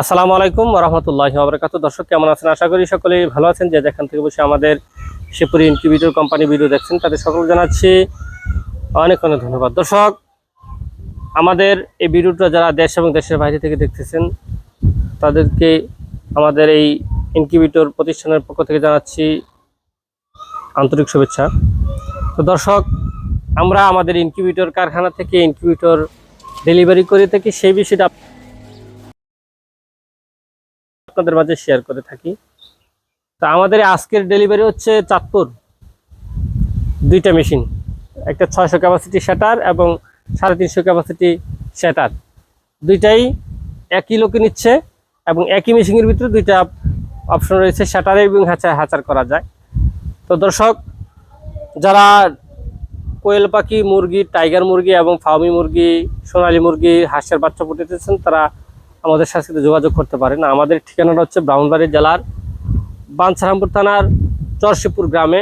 আসসালামু আলাইকুম রহমতুল্লাহ আবরাকাত দর্শক, কেমন আছেন? আশা করি সকলেই ভালো আছেন। যে যেখান থেকে বসে আমাদের শিবপুরি ইনকিউবেটর কোম্পানি ভিডিও দেখছেন, তাদের সকল জানাচ্ছি অনেক অনেক ধন্যবাদ। দর্শক, আমাদের এই ভিডিওটা যারা দেশ এবং দেশের বাইরে থেকে দেখতেছেন, তাদেরকে আমাদের এই ইনকিউবেটর প্রতিষ্ঠানের পক্ষ থেকে জানাচ্ছি আন্তরিক শুভেচ্ছা। তো দর্শক, আমরা আমাদের ইনকিউবেটর কারখানা থেকে ইনকিউবেটর ডেলিভারি করে থাকি, সেই বিষয়টা আপনাদের মাঝে শেয়ার করে থাকি। তো আমাদের আজকের ডেলিভারি হচ্ছে চাঁদপুর। দুইটা মেশিন একটা ছয়শো ক্যাপাসিটি শ্যাটার এবং সাড়ে তিনশো ক্যাপাসিটি শ্যাটার দুইটাই একই লোকে নিচ্ছে এবং একই মেশিনের ভিতরে দুইটা অপশন রয়েছে শ্যাটারে এবং হ্যাচার হ্যাচার করা যায়। তো দর্শক, যারা কোয়েল পাখি, মুরগি টাইগার মুরগি এবং ফার্মি মুরগি, সোনালী মুরগি, হাঁসের বাচ্চা ফুটেতেছেন তারা আমাদের সাথে যোগাযোগ করতে পারেন। আমাদের ঠিকানাটা হচ্ছে ব্রাহ্মণবাড়ি জেলার বাঞ্ছারামপুর থানার চরশিপুর গ্রামে।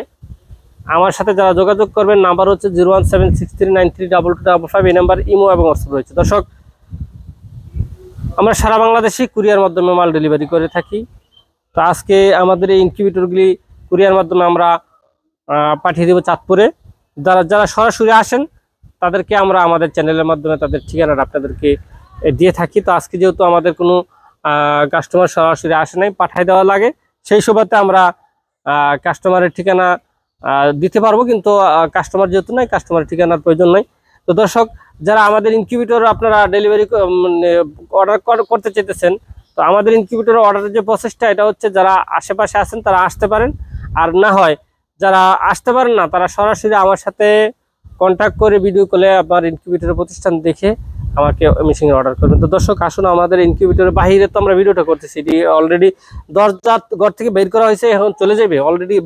আমার সাথে যারা যোগাযোগ করবেন, নাম্বার হচ্ছে zero one seven six three nine three double two double five, এই নাম্বার ইমো এবং হোয়াটসঅ্যাপ রয়েছে। দর্শক, আমরা সারা বাংলাদেশে কুরিয়ার মাধ্যমে মাল ডেলিভারি করে থাকি। তো আজকে আমাদের এই ইনকিউবেটরগুলি কুরিয়ার মাধ্যমে আমরা পাঠিয়ে দেবো চাঁদপুরে। যারা যারা সরাসরি আসেন, তাদেরকে আমরা আমাদের চ্যানেলের মাধ্যমে তাদের ঠিকানাটা আপনাদেরকে দিয়ে থাকি। তো আজকে যেহেতু আমাদের কোনো কাস্টমার সরাসরি আসে নাই পাঠাই দেওয়া লাগে, সেই সুবাদে আমরা কাস্টমারের ঠিকানা দিতে পারব। কিন্তু কাস্টমার যেহেতু নাই কাস্টমারের ঠিকানার প্রয়োজন নাই। তো দর্শক, যারা আমাদের ইনকিউবেটর আপনারা ডেলিভারি অর্ডার করতে চাইতেছেন, তো আমাদের ইনকিউবেটর অর্ডারের যে প্রসেসটা এটা হচ্ছে যারা আশেপাশে আছেন, তারা আসতে পারেন। আর না হয়, যারা আসতে পারেন না, তারা সরাসরি আমার সাথে কন্ট্যাক্ট করে ভিডিও কলে আপনার ইনকিউবেটরের প্রতিষ্ঠান দেখে আমাকে মেশিন অর্ডার করবেন। তো দর্শক, আসুন আমাদের ইনকিউবেটরের বাহিরে তো আমরা ভিডিওটা করতেছি। এটি অলরেডি দরজার ঘর থেকে বের করা হয়েছে, এখন চলে যাবে। অলরেডি